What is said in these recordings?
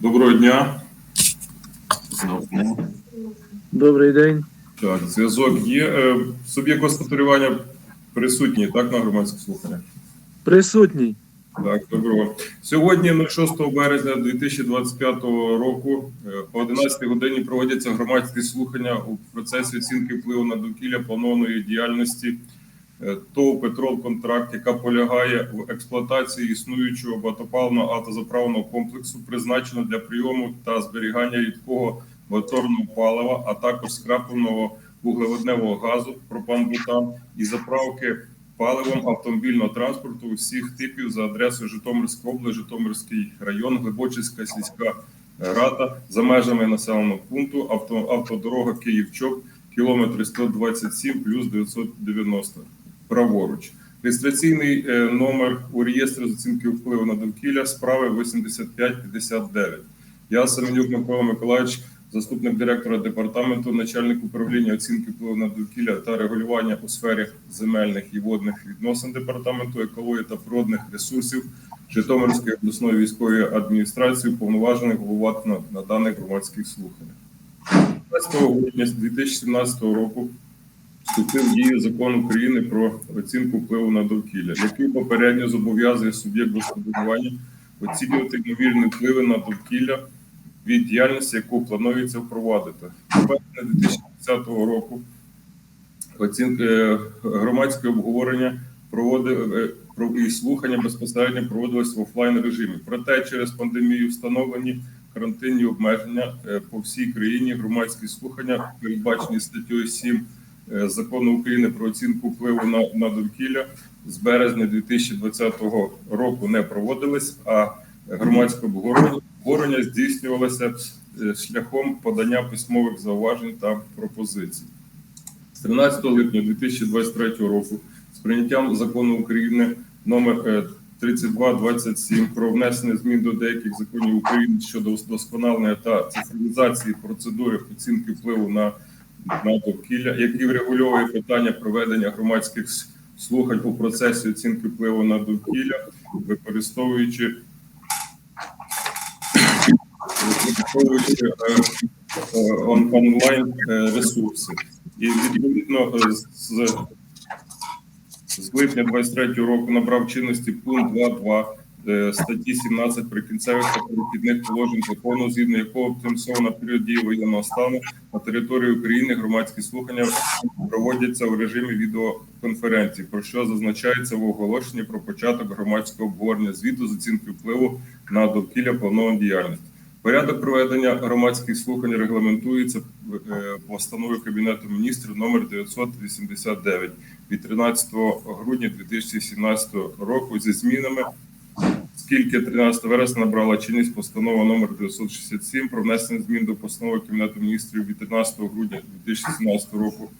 Доброго дня. Добрий день. Так, зв'язок є. Е, Суб'єкт господарювання присутній, так, на громадських слуханнях? Присутній. Так, доброго. Сьогодні, 6 березня 2025 року, е, о 11 годині проводяться громадські слухання у процесі оцінки впливу на довкілля планованої діяльності е, ТОВ «Петрол Контракт», яка полягає в експлуатації існуючого багатопаливного автозаправного комплексу, призначено для прийому та зберігання рідкого моторного палива, а також скрапленого вуглеводневого газу, пропан-бутан і заправки паливом автомобільного транспорту усіх типів за адресою Житомирська область, Житомирський район, Глибочицька сільська рада за межами населеного пункту авто, автодорога Київ-Чоп, кілометри 127 плюс 990 праворуч. Реєстраційний е, номер у реєстрі з оцінки впливу на довкілля справи 8559. Я Семенюк Микола Миколаївич, заступник директора департаменту, начальник управління оцінки впливу на довкілля та регулювання у сфері земельних і водних відносин департаменту екології та природних ресурсів Житомирської обласної військової адміністрації, уповноважений головувати на, на даних громадських слуханнях. 15 грудня 2017 року вступив в дію закон України про оцінку впливу на довкілля, який попередньо зобов'язує суб'єкт господарювання оцінювати ймовірні впливи на довкілля від діяльності, яку планується впровадити. З березня 2010 року оцінка е, громадське обговорення проводив е, і слухання безпосередньо проводились в офлайн режимі. Проте через пандемію встановлені карантинні обмеження е, по всій країні. Громадські слухання передбачені статтею 7 е, закону України про оцінку впливу на, на довкілля з березня 2020 року не проводились, а громадське обговорення здійснювалося е, шляхом подання письмових зауважень та пропозицій. З 13 липня 2023 року з прийняттям закону України номер е, 3227 про внесення змін до деяких законів України щодо вдосконалення та цифровізації процедури оцінки впливу на, на довкілля, який врегульовує питання проведення громадських слухань у процесі оцінки впливу на довкілля, використовуючи використовуючи е, е, он- онлайн е, ресурси. І відповідно з, з липня 23 року набрав чинності пункт 2.2 е, статті 17 прикінцевих та перехідних положень закону, згідно якого на період дії воєнного стану на території України громадські слухання проводяться у режимі відеоконференції, про що зазначається в оголошенні про початок громадського обговорення звіту з оцінки впливу на довкілля планованої діяльності. Порядок проведення громадських слухань регламентується е, постановою Кабінету міністрів номер 989 від 13 грудня 2017 року зі змінами, скільки 13 вересня набрала чинність постанова номер 967 про внесення змін до постанови Кабінету міністрів від 13 грудня 2017 року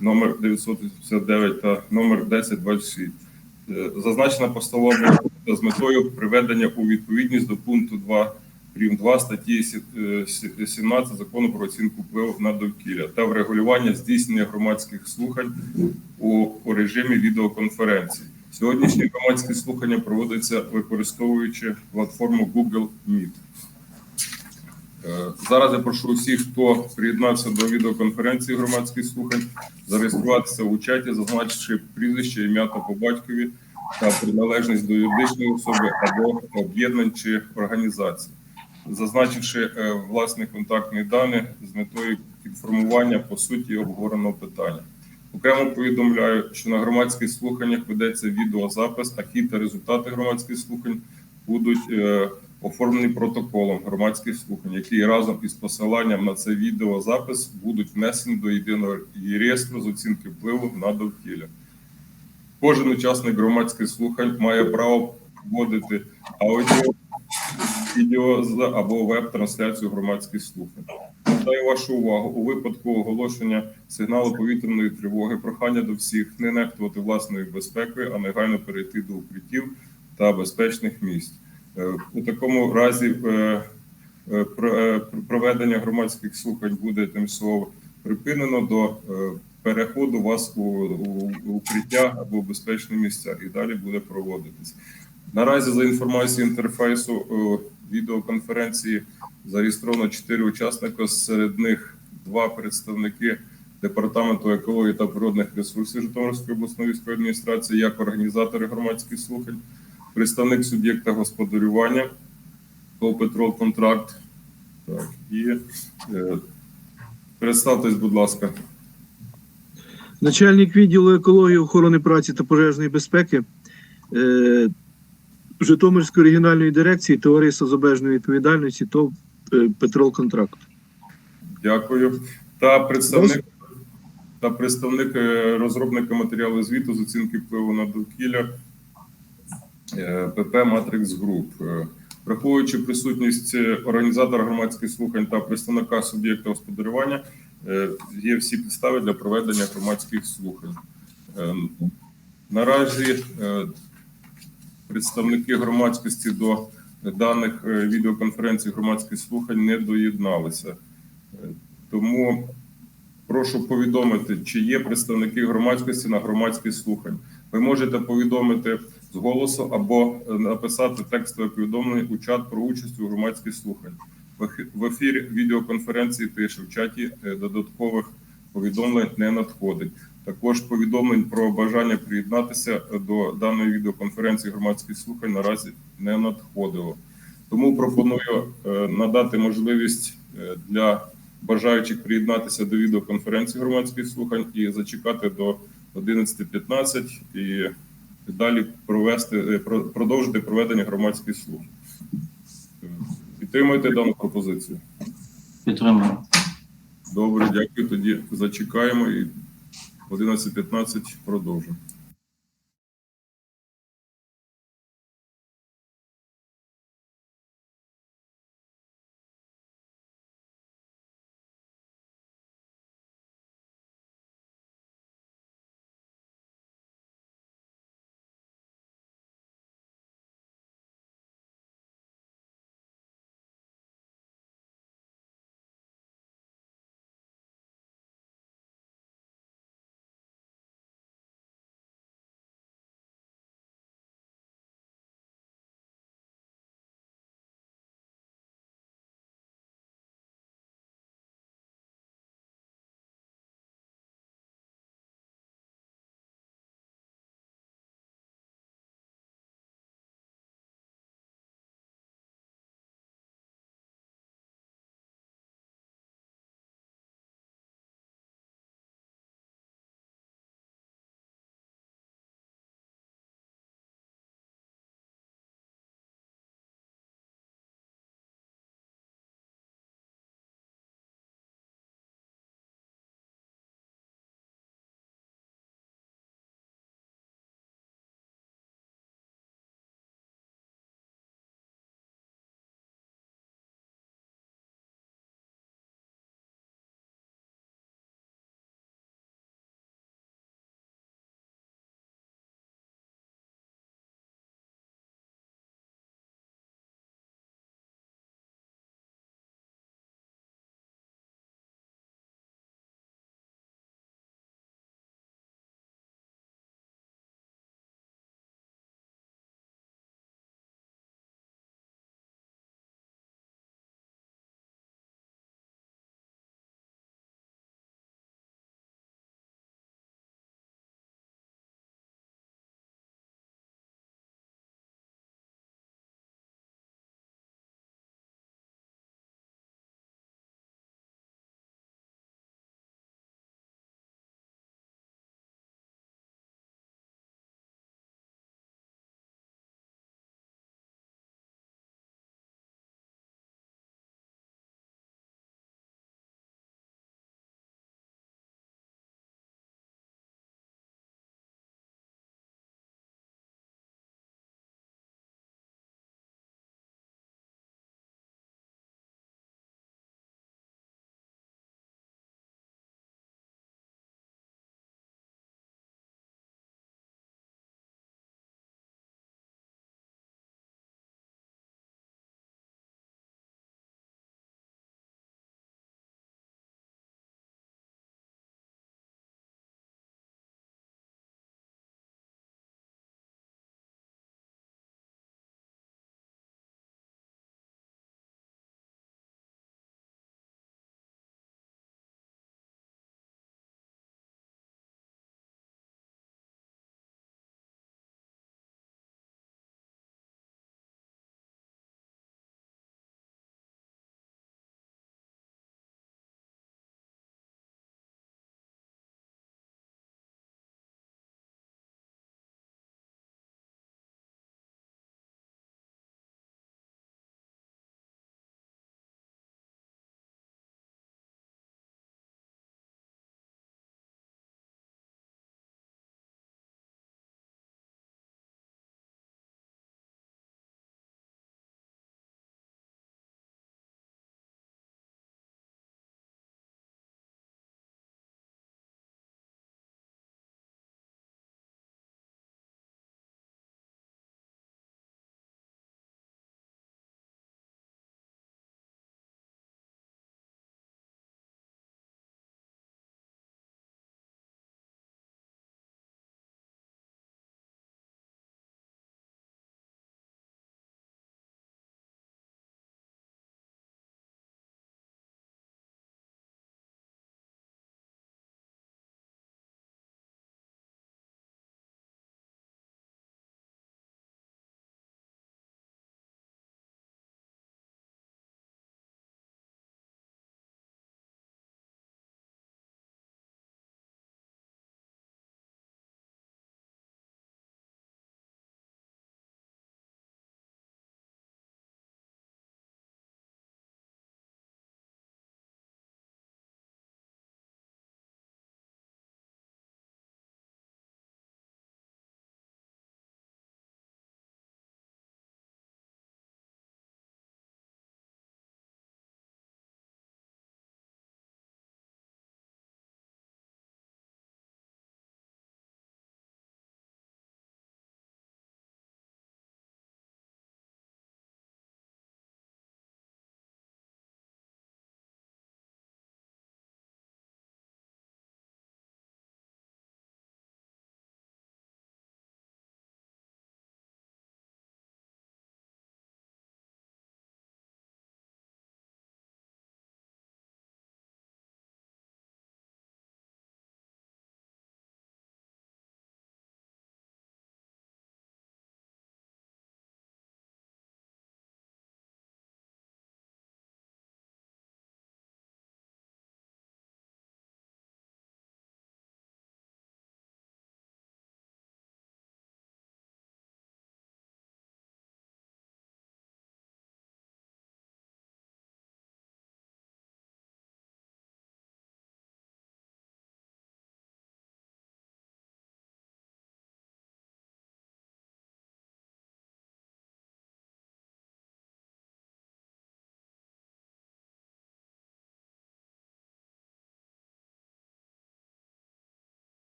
номер 989 та номер 1026. Е, Зазначена постанова з метою приведення у відповідність до пункту 2 прим. 2 статті сі- е, сі- 17 закону про оцінку впливу на довкілля та врегулювання здійснення громадських слухань у режимі відеоконференції. Сьогоднішні громадські слухання проводяться використовуючи платформу Google Meet. Е, Зараз я прошу усіх, хто приєднався до відеоконференції громадських слухань, зареєструватися у чаті, зазначивши прізвище, ім'я та по батькові та приналежність до юридичної особи або об'єднань чи організацій, зазначивши е, власні контактні дані з метою інформування по суті обговореного питання. Окремо повідомляю, що на громадських слуханнях ведеться відеозапис, а хід та результати громадських слухань будуть е, оформлені протоколом громадських слухань, які разом із посиланням на цей відеозапис будуть внесені до єдиного реєстру з оцінки впливу на довкілля. Кожен учасник громадських слухань має право проводити аудіо, відео або веб-трансляцію громадських слухань. Звертаю вашу увагу у випадку оголошення сигналу повітряної тривоги. Прохання до всіх не нехтувати власною безпекою, а негайно перейти до укриттів та безпечних місць. Е, У такому разі е, е, про- проведення громадських слухань буде тимчасово припинено до переходу вас у, укриття або безпечні місця, і далі буде проводитись. Наразі за інформацією інтерфейсу е, відеоконференції зареєстровано 4 учасника, серед них два представники Департаменту екології та природних ресурсів Житомирської обласної військової адміністрації як організатори громадських слухань, представник суб'єкта господарювання ПО «Петрол Контракт. Так, і е, представтесь, будь ласка. Начальник відділу екології, охорони праці та пожежної безпеки е, Житомирської регіональної дирекції Товариства з обмеженою відповідальності ТОВ е, Петрол Контракт. Дякую. Та представник та представник е, розробника матеріалу звіту з оцінки впливу на довкілля е, ПП Матрикс Груп. Враховуючи присутність організатора громадських слухань та представника суб'єкта господарювання, є всі підстави для проведення громадських слухань. Е, Наразі представники громадськості до даних е, відеоконференцій громадських слухань не доєдналися. Е, Тому прошу повідомити, чи є представники громадськості на громадських слухань. Ви можете повідомити з голосу або е, написати текстове повідомлення у чат про участь у громадських слухань. В ефі- В ефірі відеоконференції тише в чаті додаткових повідомлень не надходить. Також повідомлень про бажання приєднатися до даної відеоконференції громадських слухань наразі не надходило. Тому пропоную е, надати можливість е, для бажаючих приєднатися до відеоконференції громадських слухань і зачекати до 11.15 і далі провести е, продовжити проведення громадських слухань. Е, Підтримуєте дану пропозицію? Підтримую. Добре, дякую. Тоді зачекаємо і 11.15 продовжимо.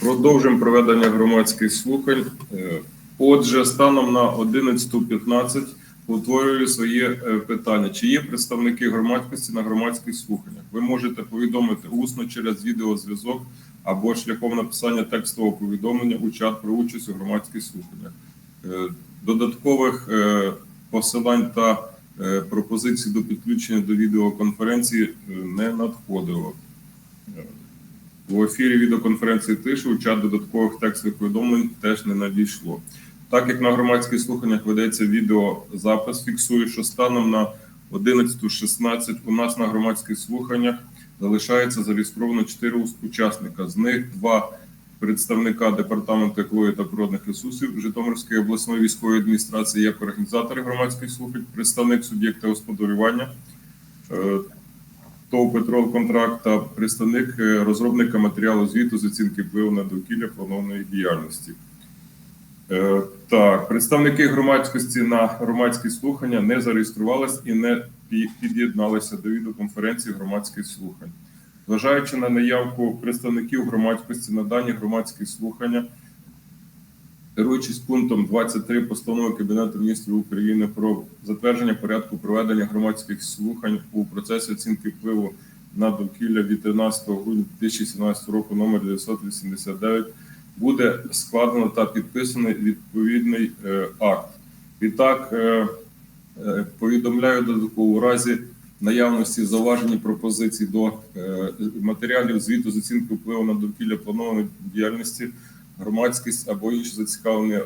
Продовжуємо проведення громадських слухань. Е, Отже, станом на 11.15 утворюю своє е, питання. Чи є представники громадськості на громадських слуханнях? Ви можете повідомити усно через відеозв'язок або шляхом написання текстового повідомлення у чат про участь у громадських слуханнях. Е, Додаткових е, посилань та пропозицій до підключення до відеоконференції не надходило. У ефірі відеоконференції тиші у чат додаткових текстових повідомлень теж не надійшло. Так як на громадських слуханнях ведеться відеозапис, фіксую, що станом на 11.16 у нас на громадських слуханнях залишається зареєстровано 4 учасника. З них два представника департаменту екології та природних ресурсів Житомирської обласної військової адміністрації як організатори громадських слухань, представник суб'єкта господарювання. е, ТОВ «Петрол Контракт» та представник е, розробника матеріалу звіту з оцінки впливу на довкілля планованої діяльності. Е, Так, представники громадськості на громадські слухання не зареєструвались і не під'єдналися до відеоконференції громадських слухань. Зважаючи на наявку представників громадськості на дані громадські слухання, керуючись пунктом 23 постанови Кабінету міністрів України про затвердження порядку проведення громадських слухань у процесі оцінки впливу на довкілля від 13 грудня 2017 року номер 989 буде складено та підписаний відповідний е, акт. Відтак е, е, повідомляю додатково у разі наявності зауважень пропозицій до матеріалів звіту з оцінки впливу на довкілля планованої діяльності громадськість або інші зацікавлені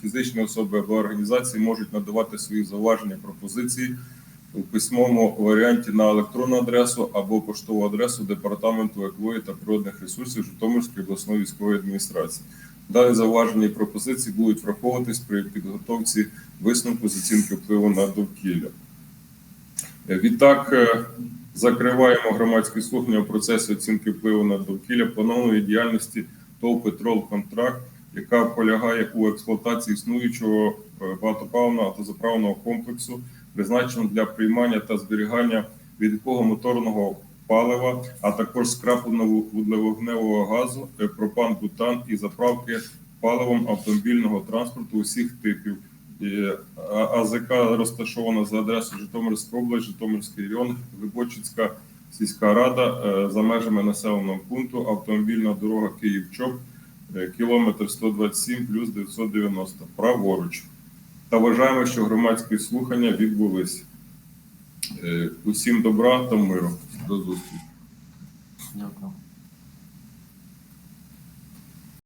фізичні особи або організації можуть надавати свої зауваження, пропозиції у письмовому варіанті на електронну адресу або поштову адресу департаменту екології та природних ресурсів Житомирської обласної військової адміністрації. Дані зауваження і пропозиції будуть враховуватись при підготовці висновку з оцінки впливу на довкілля. Е, Відтак е, закриваємо громадські слухання у процесі оцінки впливу на довкілля планованої діяльності ТОВ «Петрол Контракт», яка полягає у експлуатації існуючого е, багатопаливного автозаправного комплексу, призначеного для приймання та зберігання відкого моторного палива, а також скрапленого вуглевогневого газу, е, пропан, бутан і заправки паливом автомобільного транспорту усіх типів. Е, АЗК розташована за адресою Житомирська область, Житомирський район, Глибочицька сільська рада е, за межами населеного пункту, автомобільна дорога Київ-Чоп, кілометр 127 плюс 990, праворуч. Та вважаємо, що громадські слухання відбулись. Е, Усім добра та миру. До зустрічі. Дякую.